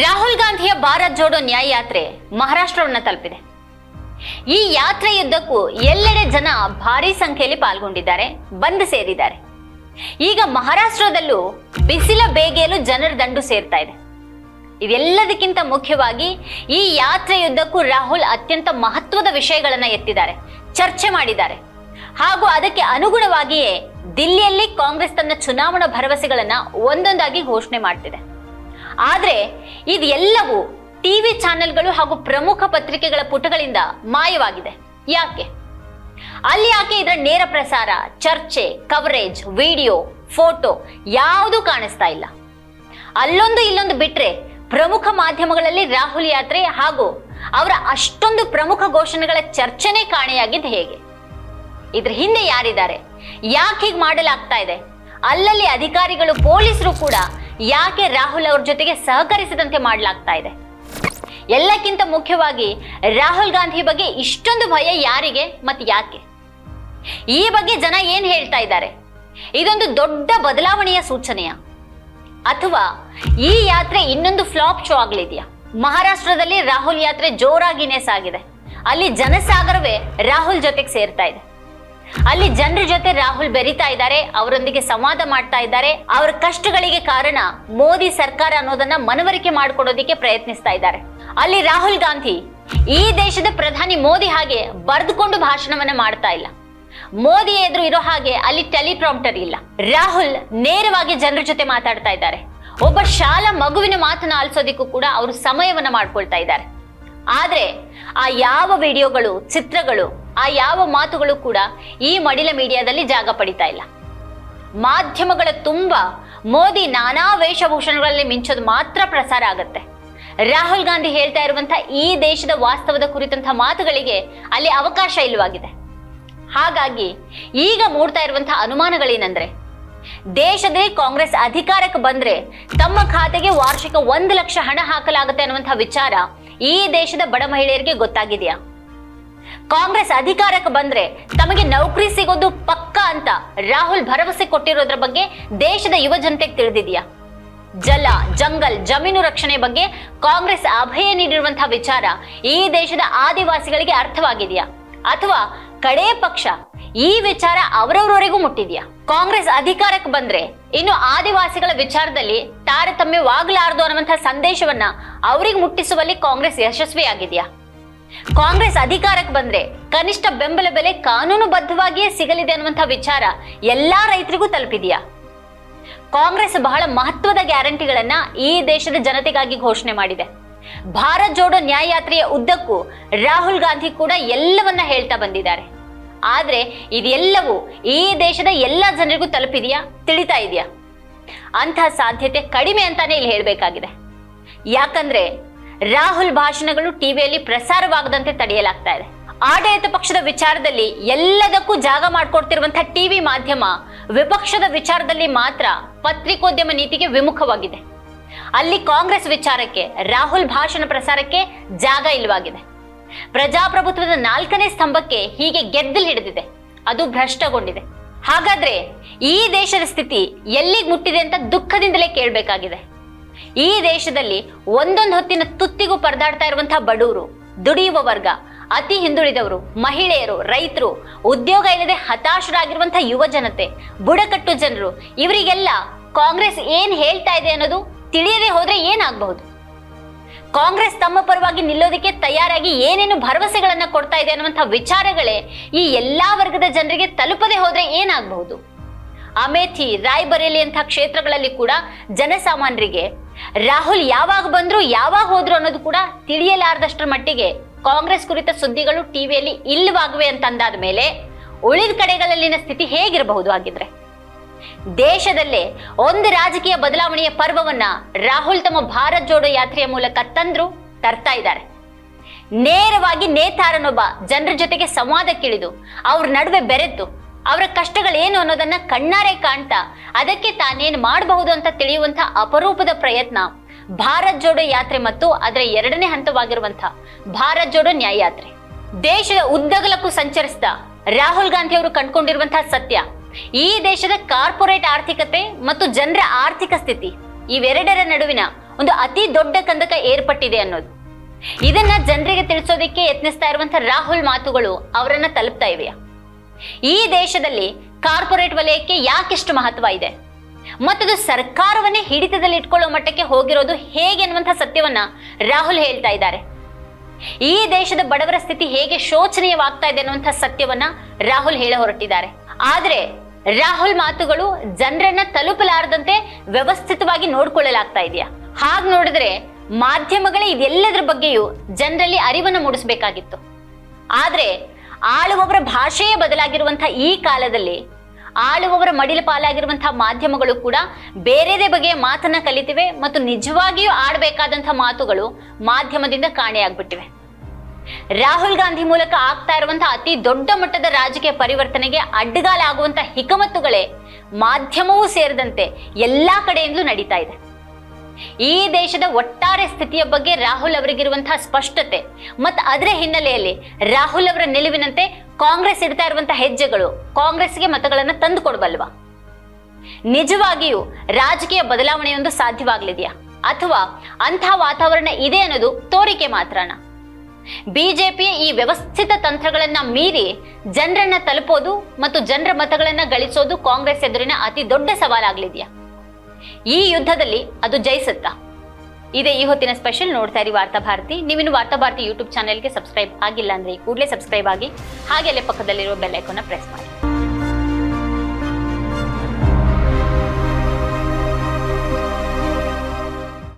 ರಾಹುಲ್ ಗಾಂಧಿಯ ಭಾರತ್ ಜೋಡೋ ನ್ಯಾಯ ಯಾತ್ರೆ ಮಹಾರಾಷ್ಟ್ರವನ್ನ ತಲುಪಿದೆ. ಈ ಯಾತ್ರೆಯುದ್ದಕ್ಕೂ ಎಲ್ಲೆಡೆ ಜನ ಭಾರಿ ಸಂಖ್ಯೆಯಲ್ಲಿ ಪಾಲ್ಗೊಂಡಿದ್ದಾರೆ, ಬಂದ್ ಸೇರಿದ್ದಾರೆ. ಈಗ ಮಹಾರಾಷ್ಟ್ರದಲ್ಲೂ ಬಿಸಿಲ ಬೇಗೆಯಲು ಜನರ ದಂಡು ಸೇರ್ತಾ ಇದೆ. ಇದೆಲ್ಲದಕ್ಕಿಂತ ಮುಖ್ಯವಾಗಿ ಈ ಯಾತ್ರೆಯುದ್ದಕ್ಕೂ ರಾಹುಲ್ ಅತ್ಯಂತ ಮಹತ್ವದ ವಿಷಯಗಳನ್ನ ಎತ್ತಿದ್ದಾರೆ, ಚರ್ಚೆ ಮಾಡಿದ್ದಾರೆ. ಹಾಗೂ ಅದಕ್ಕೆ ಅನುಗುಣವಾಗಿಯೇ ದಿಲ್ಲಿಯಲ್ಲಿ ಕಾಂಗ್ರೆಸ್ ತನ್ನ ಚುನಾವಣಾ ಭರವಸೆಗಳನ್ನ ಒಂದೊಂದಾಗಿ ಘೋಷಣೆ ಮಾಡ್ತಿದೆ. ಆದ್ರೆ ಇದೆಲ್ಲವೂ ಟಿವಿ ಚಾನೆಲ್ಗಳು ಹಾಗೂ ಪ್ರಮುಖ ಪತ್ರಿಕೆಗಳ ಪುಟಗಳಿಂದ ಮಾಯವಾಗಿದೆ. ಯಾಕೆ? ಅಲ್ಲಿ ಯಾಕೆ ಇದರ ನೇರ ಪ್ರಸಾರ, ಚರ್ಚೆ ಕವರೇಜ್ ವಿಡಿಯೋ ಫೋಟೋ ಯಾವುದೂ ಕಾಣಿಸ್ತಾ ಇಲ್ಲ? ಅಲ್ಲೊಂದು ಇಲ್ಲೊಂದು ಬಿಟ್ರೆ ಪ್ರಮುಖ ಮಾಧ್ಯಮಗಳಲ್ಲಿ ರಾಹುಲ್ ಯಾತ್ರೆ ಹಾಗೂ ಅವರ ಅಷ್ಟೊಂದು ಪ್ರಮುಖ ಘೋಷಣೆಗಳ ಚರ್ಚೆನೇ ಕಾಣೆಯಾಗಿದ್ದು ಹೇಗೆ? ಇದ್ರ ಹಿಂದೆ ಯಾರಿದ್ದಾರೆ? ಯಾಕೆ ಹೀಗೆ ಮಾಡಲಾಗ್ತಾ ಇದೆ? ಅಲ್ಲಲ್ಲಿ ಅಧಿಕಾರಿಗಳು, ಪೊಲೀಸರು ಕೂಡ ಯಾಕೆ ರಾಹುಲ್ ಅವ್ರ ಜೊತೆಗೆ ಸಹಕರಿಸದಂತೆ ಮಾಡಲಾಗ್ತಾ ಇದೆ? ಎಲ್ಲಕ್ಕಿಂತ ಮುಖ್ಯವಾಗಿ ರಾಹುಲ್ ಗಾಂಧಿ ಬಗ್ಗೆ ಇಷ್ಟೊಂದು ಭಯ ಯಾರಿಗೆ ಮತ್ತೆ ಯಾಕೆ? ಈ ಬಗ್ಗೆ ಜನ ಏನ್ ಹೇಳ್ತಾ ಇದ್ದಾರೆ? ಇದೊಂದು ದೊಡ್ಡ ಬದಲಾವಣೆಯ ಸೂಚನೆಯ. ಅಥವಾ ಈ ಯಾತ್ರೆ ಇನ್ನೊಂದು ಫ್ಲಾಪ್ ಶೋ ಆಗ್ಲಿದೆಯಾ? ಮಹಾರಾಷ್ಟ್ರದಲ್ಲಿ ರಾಹುಲ್ ಯಾತ್ರೆ ಜೋರಾಗಿನೇ ಸಾಗಿದೆ. ಅಲ್ಲಿ ಜನಸಾಗರವೇ ರಾಹುಲ್ ಜೊತೆಗೆ ಸೇರ್ತಾ ಇದೆ. ಅಲ್ಲಿ ಜನರ ಜೊತೆ ರಾಹುಲ್ ಬೆರಿತಾ ಇದ್ದಾರೆ, ಅವರೊಂದಿಗೆ ಸಂವಾದ ಮಾಡ್ತಾ ಇದ್ದಾರೆ. ಅವರ ಕಷ್ಟಗಳಿಗೆ ಕಾರಣ ಮೋದಿ ಸರ್ಕಾರ ಅನ್ನೋದನ್ನ ಮನವರಿಕೆ ಮಾಡಿಕೊಡೋದಿಕ್ಕೆ ಪ್ರಯತ್ನಿಸ್ತಾ ಇದ್ದಾರೆ. ಅಲ್ಲಿ ರಾಹುಲ್ ಗಾಂಧಿ, ಈ ದೇಶದ ಪ್ರಧಾನಿ ಮೋದಿ ಹಾಗೆ ಬರೆದುಕೊಂಡು ಭಾಷಣವನ್ನ ಮಾಡ್ತಾ ಇಲ್ಲ. ಮೋದಿ ಎದುರು ಇರೋ ಹಾಗೆ ಅಲ್ಲಿ ಟೆಲಿಪ್ರಾಂಪ್ಟರ್ ಇಲ್ಲ. ರಾಹುಲ್ ನೇರವಾಗಿ ಜನರ ಜೊತೆ ಮಾತಾಡ್ತಾ ಇದ್ದಾರೆ. ಒಬ್ಬ ಶಾಲಾ ಮಗುವಿನ ಮಾತನ್ನ ಆಲಿಸೋದಿಕ್ಕೂ ಕೂಡ ಅವರು ಸಮಯವನ್ನ ಮಾಡ್ಕೊಳ್ತಾ ಇದ್ದಾರೆ. ಆದ್ರೆ ಆ ಯಾವ ವಿಡಿಯೋಗಳು, ಚಿತ್ರಗಳು ಆ ಯಾವ ಮಾತುಗಳು ಕೂಡ ಈ ಮಡಿಲ ಮೀಡಿಯಾದಲ್ಲಿ ಜಾಗ ಪಡಿತಾ ಇಲ್ಲ. ಮಾಧ್ಯಮಗಳ ತುಂಬ ಮೋದಿ ನಾನಾ ವೇಷಭೂಷಣಗಳಲ್ಲಿ ಮಿಂಚೋದು ಮಾತ್ರ ಪ್ರಸಾರ ಆಗತ್ತೆ. ರಾಹುಲ್ ಗಾಂಧಿ ಹೇಳ್ತಾ ಇರುವಂತಹ ಈ ದೇಶದ ವಾಸ್ತವದ ಕುರಿತಂತಹ ಮಾತುಗಳಿಗೆ ಅಲ್ಲಿ ಅವಕಾಶ ಇಲ್ಲವಾಗಿದೆ. ಹಾಗಾಗಿ ಈಗ ಮೂಡ್ತಾ ಇರುವಂತಹ ಅನುಮಾನಗಳೇನೆಂದ್ರೆ, ದೇಶದಲ್ಲಿ ಕಾಂಗ್ರೆಸ್ ಅಧಿಕಾರಕ್ಕೆ ಬಂದ್ರೆ ತಮ್ಮ ಖಾತೆಗೆ ವಾರ್ಷಿಕ ಒಂದು ಲಕ್ಷ ಹಣ ಹಾಕಲಾಗುತ್ತೆ ಅನ್ನುವಂತಹ ವಿಚಾರ ಈ ದೇಶದ ಬಡ ಮಹಿಳೆಯರಿಗೆ ಗೊತ್ತಾಗಿದೆಯಾ? ಕಾಂಗ್ರೆಸ್ ಅಧಿಕಾರಕ್ಕೆ ಬಂದ್ರೆ ತಮಗೆ ನೌಕರಿ ಸಿಗೋದು ಪಕ್ಕ ಅಂತ ರಾಹುಲ್ ಭರವಸೆ ಕೊಟ್ಟಿರೋದ್ರ ಬಗ್ಗೆ ದೇಶದ ಯುವ ಜನತೆಗೆ ತಿಳಿದಿದೆಯಾ? ಜಲ, ಜಂಗಲ್, ಜಮೀನು ರಕ್ಷಣೆ ಬಗ್ಗೆ ಕಾಂಗ್ರೆಸ್ ಅಭಯ ನೀಡಿರುವಂತಹ ವಿಚಾರ ಈ ದೇಶದ ಆದಿವಾಸಿಗಳಿಗೆ ಅರ್ಥವಾಗಿದೆಯಾ? ಅಥವಾ ಕಡೇ ಪಕ್ಷ ಈ ವಿಚಾರ ಅವರವರವರೆಗೂ ಮುಟ್ಟಿದ್ಯಾ? ಕಾಂಗ್ರೆಸ್ ಅಧಿಕಾರಕ್ಕೆ ಬಂದ್ರೆ ಇನ್ನು ಆದಿವಾಸಿಗಳ ವಿಚಾರದಲ್ಲಿ ತಾರತಮ್ಯವಾಗಲಾರದು ಅನ್ನುವಂತಹ ಸಂದೇಶವನ್ನ ಅವರಿಗೆ ಮುಟ್ಟಿಸುವಲ್ಲಿ ಕಾಂಗ್ರೆಸ್ ಯಶಸ್ವಿಯಾಗಿದೆಯಾ? ಕಾಂಗ್ರೆಸ್ ಅಧಿಕಾರಕ್ಕೆ ಬಂದ್ರೆ ಕನಿಷ್ಠ ಬೆಂಬಲ ಬೆಲೆ ಕಾನೂನುಬದ್ಧವಾಗಿಯೇ ಸಿಗಲಿದೆ ಅನ್ನುವಂಥ ವಿಚಾರ ಎಲ್ಲಾ ರೈತರಿಗೂ ತಲುಪಿದೆಯಾ? ಕಾಂಗ್ರೆಸ್ ಬಹಳ ಮಹತ್ವದ ಗ್ಯಾರಂಟಿಗಳನ್ನ ಈ ದೇಶದ ಜನತೆಗಾಗಿ ಘೋಷಣೆ ಮಾಡಿದೆ. ಭಾರತ್ ಜೋಡೋ ನ್ಯಾಯ ಯಾತ್ರೆಯ ಉದ್ದಕ್ಕೂ ರಾಹುಲ್ ಗಾಂಧಿ ಕೂಡ ಎಲ್ಲವನ್ನ ಹೇಳ್ತಾ ಬಂದಿದ್ದಾರೆ. ಆದ್ರೆ ಇದೆಲ್ಲವೂ ಈ ದೇಶದ ಎಲ್ಲ ಜನರಿಗೂ ತಲುಪಿದೆಯಾ? ತಿಳಿತಾ ಇದೆಯಾ? ಅಂತಹ ಸಾಧ್ಯತೆ ಕಡಿಮೆ ಅಂತಾನೆ ಇಲ್ಲಿ ಹೇಳಬೇಕಾಗಿದೆ. ಯಾಕಂದ್ರೆ ರಾಹುಲ್ ಭಾಷಣಗಳು ಟಿವಿಯಲ್ಲಿ ಪ್ರಸಾರವಾಗದಂತೆ ತಡೆಯಲಾಗ್ತಾ ಇದೆ. ಆಡಳಿತ ಪಕ್ಷದ ವಿಚಾರದಲ್ಲಿ ಎಲ್ಲದಕ್ಕೂ ಜಾಗ ಮಾಡಿಕೊಡ್ತಿರುವಂತಹ ಟಿವಿ ಮಾಧ್ಯಮ ವಿಪಕ್ಷದ ವಿಚಾರದಲ್ಲಿ ಮಾತ್ರ ಪತ್ರಿಕೋದ್ಯಮ ನೀತಿಗೆ ವಿಮುಖವಾಗಿದೆ. ಅಲ್ಲಿ ಕಾಂಗ್ರೆಸ್ ವಿಚಾರಕ್ಕೆ, ರಾಹುಲ್ ಭಾಷಣ ಪ್ರಸಾರಕ್ಕೆ ಜಾಗ ಇಲ್ಲವಾಗಿದೆ. ಪ್ರಜಾಪ್ರಭುತ್ವದ ನಾಲ್ಕನೇ ಸ್ತಂಭಕ್ಕೆ ಹೀಗೆ ಗೆದ್ದಲು ಹಿಡಿದಿದೆ. ಅದು ಭ್ರಷ್ಟಗೊಂಡಿದೆ. ಹಾಗಾದ್ರೆ ಈ ದೇಶದ ಸ್ಥಿತಿ ಎಲ್ಲಿಗೆ ಮುಟ್ಟಿದೆ ಅಂತ ದುಃಖದಿಂದಲೇ ಕೇಳಬೇಕಾಗಿದೆ. ಈ ದೇಶದಲ್ಲಿ ಒಂದೊಂದು ಹೊತ್ತಿನ ತುತ್ತಿಗೂ ಪರದಾಡ್ತಾ ಇರುವಂತಹ ಬಡವರು ದುಡಿಯುವ ವರ್ಗ, ಅತಿ ಹಿಂದುಳಿದವರು, ಮಹಿಳೆಯರು, ರೈತರು, ಉದ್ಯೋಗ ಇಲ್ಲದೆ ಹತಾಶರಾಗಿರುವಂತಹ ಯುವ ಜನತೆ, ಬುಡಕಟ್ಟು ಜನರು, ಇವರಿಗೆಲ್ಲ ಕಾಂಗ್ರೆಸ್ ಏನ್ ಹೇಳ್ತಾ ಇದೆ ಅನ್ನೋದು ತಿಳಿಯದೆ ಹೋದ್ರೆ ಏನಾಗಬಹುದು? ಕಾಂಗ್ರೆಸ್ ತಮ್ಮ ಪರವಾಗಿ ನಿಲ್ಲೋದಕ್ಕೆ ತಯಾರಾಗಿ ಏನೇನು ಭರವಸೆಗಳನ್ನ ಕೊಡ್ತಾ ಇದೆ ಅನ್ನುವಂಥ ವಿಚಾರಗಳೇ ಈ ಎಲ್ಲಾ ವರ್ಗದ ಜನರಿಗೆ ತಲುಪದೆ ಹೋದ್ರೆ ಏನಾಗಬಹುದು? ಅಮೇಥಿ ರಾಯ್ಬರೇಲಿ ಅಂತ ಕ್ಷೇತ್ರಗಳಲ್ಲಿ ಕೂಡ ಜನಸಾಮಾನ್ಯರಿಗೆ ರಾಹುಲ್ ಯಾವಾಗ ಬಂದ್ರು ಯಾವಾಗ ಹೋದ್ರು ಅನ್ನೋದು ಕೂಡ ತಿಳಿಯಲಾರದಷ್ಟರ ಮಟ್ಟಿಗೆ ಕಾಂಗ್ರೆಸ್ ಕುರಿತ ಸುದ್ದಿಗಳು ಟಿವಿಯಲ್ಲಿ ಇಲ್ಲವಾಗುವೆ ಅಂತ ಅಂದಾದ ಮೇಲೆ ಉಳಿದ ಕಡೆಗಳಲ್ಲಿನ ಸ್ಥಿತಿ ಹೇಗಿರಬಹುದು ಹಾಗಿದ್ರೆ? ದೇಶದಲ್ಲೇ ಒಂದು ರಾಜಕೀಯ ಬದಲಾವಣೆಯ ಪರ್ವವನ್ನ ರಾಹುಲ್ ತಮ್ಮ ಭಾರತ್ ಜೋಡೋ ಯಾತ್ರೆಯ ಮೂಲಕ ತಂದ್ರು, ತರ್ತಾ ಇದ್ದಾರೆ. ನೇರವಾಗಿ ನೇತಾರನೊಬ್ಬ ಜನರ ಜೊತೆಗೆ ಸಂವಾದಕ್ಕಿಳಿದು ಅವ್ರ ನಡುವೆ ಬೆರೆತು ಅವರ ಕಷ್ಟಗಳೇನು ಅನ್ನೋದನ್ನ ಕಣ್ಣಾರೆ ಕಾಣ್ತಾ ಅದಕ್ಕೆ ತಾನೇನು ಮಾಡಬಹುದು ಅಂತ ತಿಳಿಯುವಂತ ಅಪರೂಪದ ಪ್ರಯತ್ನ. ಭಾರತ್ ಜೋಡೋ ಯಾತ್ರೆ ಮತ್ತು ಅದರ ಎರಡನೇ ಹಂತವಾಗಿರುವಂತಹ ಭಾರತ್ ಜೋಡೋ ನ್ಯಾಯ ಯಾತ್ರೆ ದೇಶದ ಉದ್ದಗಲಕ್ಕೂ ಸಂಚರಿಸಿದ ರಾಹುಲ್ ಗಾಂಧಿ ಅವರು ಕಂಡುಕೊಂಡಿರುವಂತಹ ಸತ್ಯ. ಈ ದೇಶದ ಕಾರ್ಪೊರೇಟ್ ಆರ್ಥಿಕತೆ ಮತ್ತು ಜನರ ಆರ್ಥಿಕ ಸ್ಥಿತಿ ಇವೆರಡರ ನಡುವಿನ ಒಂದು ಅತಿ ದೊಡ್ಡ ಕಂದಕ ಏರ್ಪಟ್ಟಿದೆ ಅನ್ನೋದು. ಇದನ್ನ ಜನರಿಗೆ ತಿಳಿಸೋದಕ್ಕೆ ಯತ್ನಿಸ್ತಾ ಇರುವಂತಹ ರಾಹುಲ್ ಮಾತುಗಳು ಅವರನ್ನ ತಲುಪ್ತಾ ಇವೆಯಾ? ಈ ದೇಶದಲ್ಲಿ ಕಾರ್ಪೊರೇಟ್ ವಲಯಕ್ಕೆ ಯಾಕೆಷ್ಟು ಮಹತ್ವ ಇದೆ? ಮತ್ತದು ಸರ್ಕಾರವನ್ನೇ ಹಿಡಿತದಲ್ಲಿ ಇಟ್ಕೊಳ್ಳೋ ಮಟ್ಟಕ್ಕೆ ಹೋಗಿರೋದು ಹೇಗೆ ಅನ್ನುವಂತಹ ಸತ್ಯವನ್ನ ರಾಹುಲ್ ಹೇಳ್ತಾ ಇದ್ದಾರೆ. ಈ ದೇಶದ ಬಡವರ ಸ್ಥಿತಿ ಹೇಗೆ ಶೋಚನೀಯವಾಗ್ತಾ ಇದೆ ಅನ್ನುವಂಥ ಸತ್ಯವನ್ನ ರಾಹುಲ್ ಹೇಳ ಹೊರಟಿದ್ದಾರೆ. ಆದ್ರೆ ರಾಹುಲ್ ಮಾತುಗಳು ಜನರನ್ನ ತಲುಪಲಾರದಂತೆ ವ್ಯವಸ್ಥಿತವಾಗಿ ನೋಡ್ಕೊಳ್ಳಲಾಗ್ತಾ ಇದೆಯಾ? ಹಾಗೆ ನೋಡಿದ್ರೆ ಮಾಧ್ಯಮಗಳೇ ಇದೆಲ್ಲದರ ಬಗ್ಗೆಯೂ ಜನರಲ್ಲಿ ಅರಿವನ್ನು ಮೂಡಿಸಬೇಕಾಗಿತ್ತು. ಆದ್ರೆ ಆಳುವವರ ಭಾಷೆಯೇ ಬದಲಾಗಿರುವಂತಹ ಈ ಕಾಲದಲ್ಲಿ ಆಳುವವರ ಮಡಿಲ ಪಾಲಾಗಿರುವಂತಹ ಮಾಧ್ಯಮಗಳು ಕೂಡ ಬೇರೆದೇ ಬಗೆಯ ಮಾತನ್ನ ಕಲಿತಿವೆ ಮತ್ತು ನಿಜವಾಗಿಯೂ ಆಡಬೇಕಾದಂತಹ ಮಾತುಗಳು ಮಾಧ್ಯಮದಿಂದ ಕಾಣೆಯಾಗ್ಬಿಟ್ಟಿವೆ. ರಾಹುಲ್ ಗಾಂಧಿ ಮೂಲಕ ಆಗ್ತಾ ಇರುವಂತಹ ಅತಿ ದೊಡ್ಡ ಮಟ್ಟದ ರಾಜಕೀಯ ಪರಿವರ್ತನೆಗೆ ಅಡ್ಡಗಾಲಾಗುವಂತಹ ಹಿಕಮತ್ತುಗಳೇ ಮಾಧ್ಯಮವೂ ಸೇರಿದಂತೆ ಎಲ್ಲಾ ಕಡೆಯಿಂದಲೂ ನಡೀತಾ ಇದೆ. ಈ ದೇಶದ ಒಟ್ಟಾರೆ ಸ್ಥಿತಿಯ ಬಗ್ಗೆ ರಾಹುಲ್ ಅವರಿಗಿರುವಂತಹ ಸ್ಪಷ್ಟತೆ. ಮತ್ತು ಅದರ ಹಿನ್ನೆಲೆಯಲ್ಲಿ ರಾಹುಲ್ ಅವರ ನಿಲುವಿನಂತೆ ಕಾಂಗ್ರೆಸ್ ಇಡ್ತಾ ಇರುವಂತಹ ಹೆಜ್ಜೆಗಳು ಕಾಂಗ್ರೆಸ್ಗೆ ಮತಗಳನ್ನು ತಂದು ಕೊಡಬಲ್ವಾ ನಿಜವಾಗಿಯೂ ರಾಜಕೀಯ ಬದಲಾವಣೆಯೊಂದು ಸಾಧ್ಯವಾಗಲಿದೆಯಾ? ಅಥವಾ ಅಂಥ ವಾತಾವರಣ ಇದೆ ಅನ್ನೋದು ತೋರಿಕೆ ಮಾತ್ರನ? ಬಿಜೆಪಿಯ ಈ ವ್ಯವಸ್ಥಿತ ತಂತ್ರಗಳನ್ನ ಮೀರಿ ಜನರನ್ನ ತಲುಪೋದು ಮತ್ತು ಜನರ ಮತಗಳನ್ನ ಗಳಿಸೋದು ಕಾಂಗ್ರೆಸ್ ಎದುರಿನ ಅತಿ ದೊಡ್ಡ ಸವಾಲಾಗಲಿದೆಯಾ? ಈ ಯುದ್ಧದಲ್ಲಿ ಅದು ಜಯಿಸುತ್ತಾ ಇದೇ ಈ ಹೊತ್ತಿನ ಸ್ಪೆಷಲ್ ನೋಡ್ತಾ ಇರಿ ವಾರ್ತಾ ಭಾರತಿ. ನೀವಿನ್ನು ವಾರ್ತಾ ಭಾರತಿ ಯೂಟ್ಯೂಬ್ ಚಾನೆಲ್ಗೆ ಸಬ್ಸ್ಕ್ರೈಬ್ ಆಗಿಲ್ಲ ಅಂದ್ರೆ ಕೂಡಲೇ ಸಬ್ಸ್ಕ್ರೈಬ್ ಆಗಿ ಹಾಗೆ ಅಲ್ಲೇ ಪಕ್ಕದಲ್ಲಿರುವ ಬೆಲ್ ಐಕಾನ್ನ ಪ್ರೆಸ್ ಮಾಡಿ.